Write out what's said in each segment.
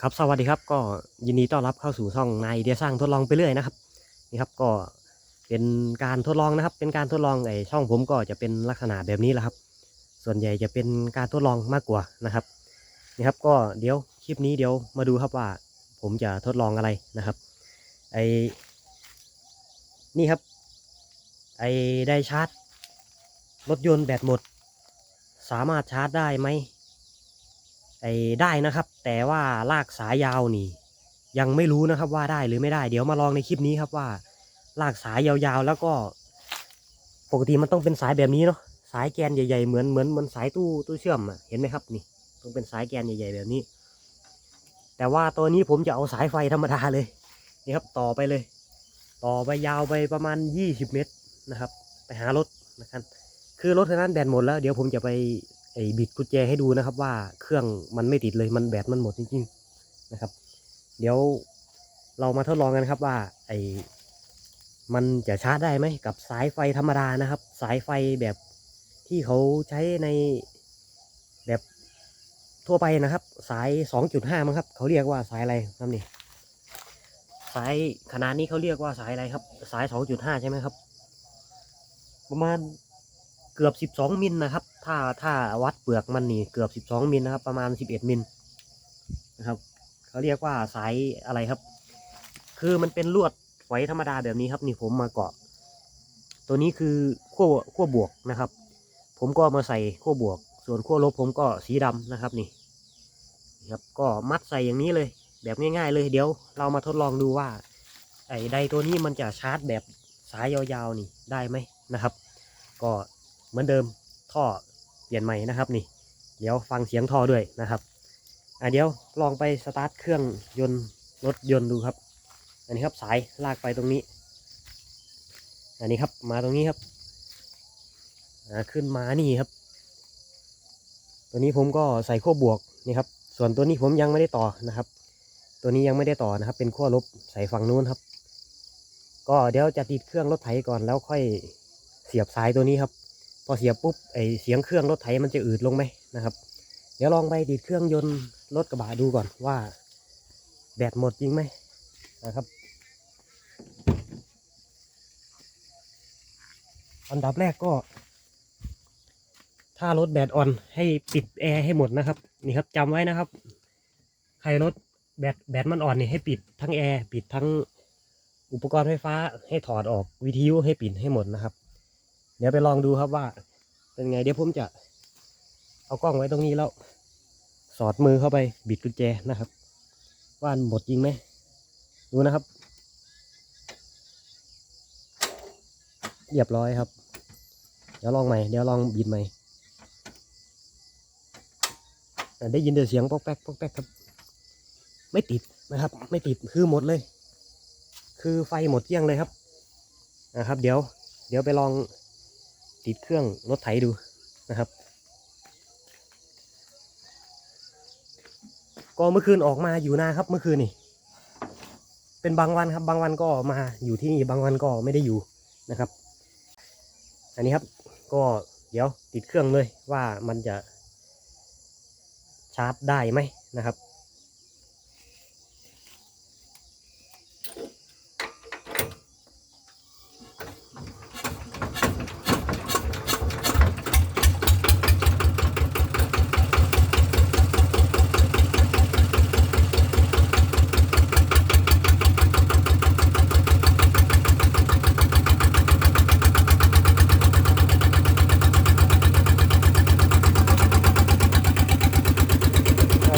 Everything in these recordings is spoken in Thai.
ครับสวัสดีครับก็ยินดีต้อนรับเข้าสู่ช่องนายเดียสร้างทดลองไปเรื่อยนะครับนี่ครับก็เป็นการทดลองนะครับ เป็นการทดลองไอช่องผมก็จะเป็นลักษณะแบบนี้แหละครับ ส่วนใหญ่จะเป็นการทดลองมากกว่านะครับนี่ครับก็เดี๋ยวคลิปนี้เดี๋ยวมาดูครับว่า ผมจะทดลองอะไรนะครับไอนี่ครับไอได้ชาร์จรถยนต์แบตหมด สามารถชาร์จได้ไหม ไอ้ได้นะครับ แต่ว่าลากสายยาวนี่ ยังไม่รู้นะครับว่าได้หรือไม่ได้ เดี๋ยวมาลองในคลิปนี้ครับว่า ลากสายยาวๆแล้วก็ ปกติมันต้องเป็นสายแบบนี้เนาะสายแกนใหญ่ๆเหมือนเหมือนเหมือนสายตู้ตู้เชื่อมอะเห็นไหมครับนี่ต้องเป็นสายแกนใหญ่ ๆ แบบนี้ แต่ว่าตัวนี้ผมจะเอาสายไฟธรรมดาเลยนี่ครับต่อไปเลย ต่อไปยาวไปประมาณ 20 เมตรนะครับ ไปหารถนะครับคือรถคันนั้นแบตหมดแล้วเดี๋ยวผมจะไป ไอ้บิดกุญแจให้ดูนะครับว่าเครื่องมันไม่ติดเลยมันแบตมันหมดจริงๆนะครับ เดี๋ยวเรามาทดลองกันครับว่าไอ้มันจะชาร์จได้ไหมกับสายไฟธรรมดานะครับ สายไฟแบบที่เขาใช้ในแบบทั่วไปนะครับ สาย 2.5มั้งครับเขาเรียกว่าสายอะไรครับนี่สายขนาดนี้เขาเรียกว่าสายอะไรครับ สาย 2.5 ใช่ไหมครับ ประมาณ เกือบ 12 มิลนะครับ ถ้าถ้าวัดเปลือกมันนี่เกือบ 12 มิลนะครับ ประมาณ 11 มิลนะครับเขาเรียกว่าสายอะไรครับ คือมันเป็นลวดฝอยธรรมดาแบบนี้ครับ นี่ผมมาเกาะ ตัวนี้คือขั้วขั้วบวกนะครับ ผมก็มาใส่ขั้วบวก ส่วนขั้วลบผมก็สีดำนะครับนี่นะครับก็มัดใส่อย่างนี้เลย แบบง่าย ๆ เลยเดี๋ยวเรามาทดลองดูว่า ไอ้ไดตัวนี้มันจะชาร์จแบบสายยาวๆนี่ได้ไหมนะครับ ก็ มือนเดิมท่อเปลี่ยนใหม่นะครับนี่ เดี๋ยวฟังเสียงท่อด้วยนะครับอะเดี๋ยวลองไปสตาร์ทเครื่องยนต์รถยนต์ดูครับ อันนี้ครับสายลากไปตรงนี้ อันนี้ครับมาตรงนี้ครับขึ้นมานี่ครับ ตัวนี้ผมก็ใส่ขั้วบวกนี่ครับ ส่วนตัวนี้ผมยังไม่ได้ต่อนะครับ ตัวนี้ยังไม่ได้ต่อนะครับ เป็นขั้วลบใส่ฝั่งนู้นครับ ก็เดี๋ยวจะติดเครื่องรถไถก่อนแล้วค่อยเสียบสายตัวนี้ครับ พอเสียบปุ๊บไอเสียงเครื่องรถไถมันจะอืดลงไหมนะครับ เดี๋ยวลองไปติดเครื่องยนต์รถกระบะดูก่อนว่า แบตหมดจริงไหมนะครับ อันดับแรกก็ ถ้ารถแบตอ่อนให้ปิดแอร์ให้หมดนะครับ นี่ครับจำไว้นะครับ ใครรถแบตแบตมันอ่อนนี่ให้ปิดทั้งแอร์ปิดทั้งอุปกรณ์ไฟฟ้าให้ถอดออกวิทยุให้ปิดให้หมดนะครับ เดี๋ยวไปลองดูครับว่า เป็นไงเดี๋ยวผมจะเอากล้องไว้ตรงนี้แล้ว สอดมือเข้าไปบิดกุญแจนะครับ ว่านหมดจริงไหมดูนะครับ เรียบร้อยครับ เดี๋ยวลองใหม่เดี๋ยวลองบิดใหม่ได้ยินแต่เสียงป๊อกแป๊กป๊อกแป๊กครับ ไม่ติดนะครับ ไม่ติดคือหมดเลย คือไฟหมดเกลี้ยงเลยครับนะครับ เดี๋ยว เดี๋ยวไปลอง ติดเครื่องรถไถดูนะครับ ก็เมื่อคืนออกมาอยู่นาครับเมื่อคืนนี่ เป็นบางวันครับ บางวันก็มาอยู่ที่นี่บางวันก็ไม่ได้อยู่นะครับ อันนี้ครับก็เดี๋ยวติดเครื่องเลยว่ามันจะชาร์จได้ไหมนะครับ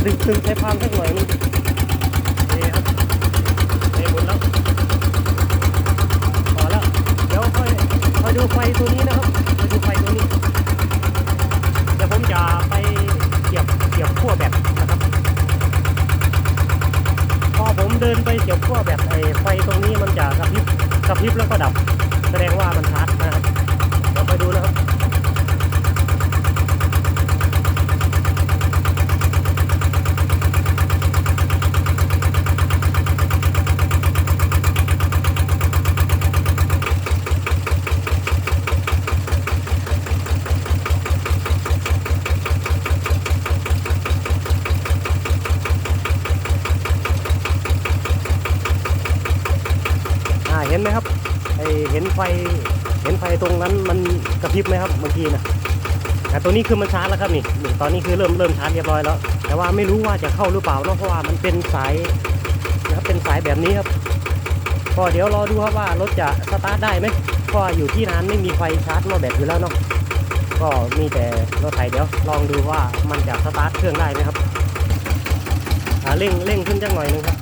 ดึงตึงใช้พานสักหน่อยนึงนี่ครับเทหมดแล้วพอแล้วเดี๋ยวค่อยค่อยดูไฟตัวนี้นะครับค่อยดูไฟตัวนี้เดี๋ยวผมจะไปเสียบเสียบขั้วแบตนะครับ พอผมเดินไปเสียบขั้วแบตไอ้ไฟตรงนี้มันจะกระพริบกระพริบแล้วก็ดับ แสดงว่ามันชาร์จนะครับเดี๋ยวไปดูนะครับ น เห็นไหมครับไอเห็นไฟเห็นไฟตรงนั้นมันกระพริบไหมครับเมื่อกี้นะแต่ตัวนี้คือมันชาร์จแล้วครับนี่ตอนนี้คือเริ่มเริ่มชาร์จเรียบร้อยแล้ว แต่ว่าไม่รู้ว่าจะเข้าหรือเปล่าเนาะเพราะว่ามันเป็นสายนะครับเป็นสายแบบนี้ครับก็เดี๋ยวรอดูครับว่ารถจะสตาร์ทได้ไหมเพราะอยู่ที่ร้านไม่มีไฟชาร์จหม้อแบตอยู่แล้วเนาะก็มีแต่รถไถเดี๋ยวลองดูว่ามันจะสตาร์ทเครื่องได้ไหมครับอ่าเร่งเร่งขึ้นจังหน่อยหนึงครับ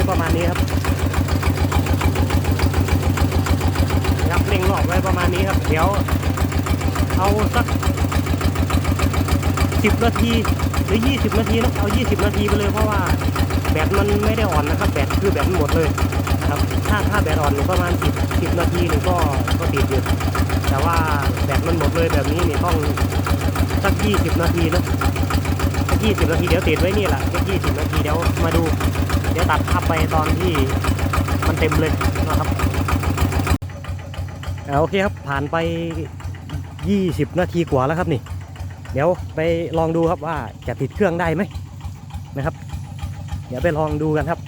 ว้ประมาณนี้ครับครับเร่งหลอกไว้ประมาณนี้ครับ เดี๋ยว เอาสักสิบนาทีหรือยี่สิบนาทีนะเอายี่สิบนาทีไปเลยเพราะว่าแบตมันไม่ได้อ่อนนะครับ แบตคือแบตหมดเลยครับ ถ้าถ้าแบตอ่อนประมาณสิบสิบนาทีหนึ่งก็ก็ติดอยู่แต่ว่าแบตมันหมดเลยแบบนี้นี่ต้องสักยี่สิบนาทีนะสักยี่สิบนาทีเดี๋ยวติดไว้นี่แหละสักยี่สิบนาทีเดี๋ยวมาดู เดี๋ยวตัดภาพไปตอนที่มันเต็มเลยนะครับโอเคครับผ่านไป 20 นาทีกว่าแล้วครับนี่ เดี๋ยวไปลองดูครับว่าจะติดเครื่องได้ไหมนะครับ เดี๋ยวไปลองดูกันครับ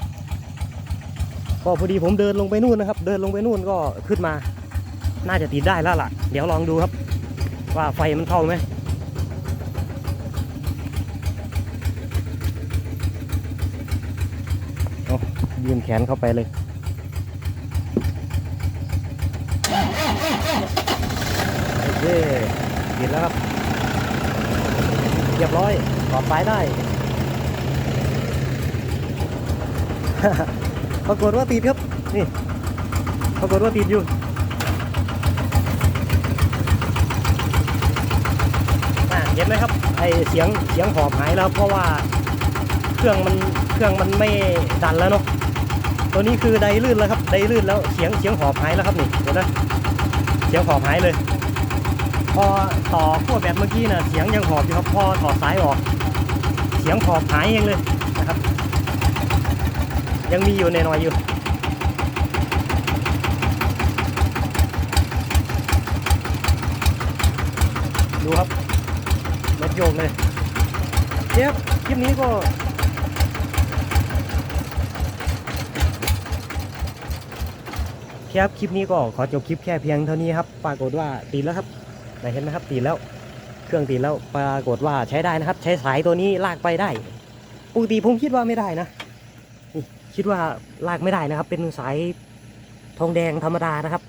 ก็พอดีผมเดินลงไปนู่นนะครับ เดินลงไปนู่นก็ขึ้นมา น่าจะติดได้แล้วล่ะ เดี๋ยวลองดูครับ ว่าไฟมันเข้าไหม ยื่นแขนเข้าไปเลยโอเคติดแล้วครับเรียบร้อยต่อสายได้ปรากฏว่าติดครับ นี่ปรากฏว่าติดอยู่เห็นไหมครับไอเสียงเสียงหอบหายแล้วเพราะว่าเครื่องมันเครื่องมันไม่ดันแล้วเนาะ ตัวนี้คือไดลื่นแล้วครับไดลื่นแล้วเสียงเสียงหอบหายแล้วครับนี่เห็นไหมเสียงหอบหายเลย พอต่อขั้วแบตเมื่อกี้นะเสียงยังหอบอยู่ครับพอถอดสายออกเสียงหอบหายเองเลยนะครับ ยังมีอยู่ในหน่อยอยู่ดูครับรถโยกเลยเดี๋ยวคลิปนี้ก็ ครับคลิปนี้ก็ขอจบคลิปแค่เพียงเท่านี้ครับปรากฏว่าตีแล้วครับไหนเห็นไหมครับตีแล้วเครื่องตีแล้วปรากฏว่าใช้ได้นะครับ ใช้สายตัวนี้ลากไปได้ปกติผมคิดว่าไม่ได้นะนี่คิดว่าลากไม่ได้นะครับ เป็นสายทองแดงธรรมดานะครับ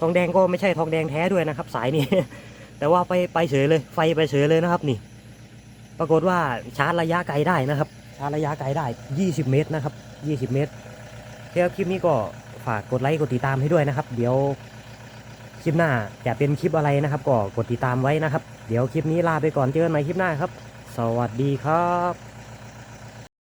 ทองแดงก็ไม่ใช่ทองแดงแท้ด้วยนะครับ สายนี้ แต่ว่าไปไปเฉยเลย ไฟไปเฉยเลยนะครับนี่ ปรากฏว่าชาร์จระยะไกลได้นะครับ ชาร์จระยะไกลได้ 20 เมตรนะครับ 20 เมตรครับคลิปนี้ก็ ฝากกดไลค์กดติดตามให้ด้วยนะครับ เดี๋ยวคลิปหน้าจะเป็นคลิปอะไรนะครับ ก็กดติดตามไว้นะครับ เดี๋ยวคลิปนี้ลาไปก่อนเจอกันใหม่คลิปหน้าครับ สวัสดีครับ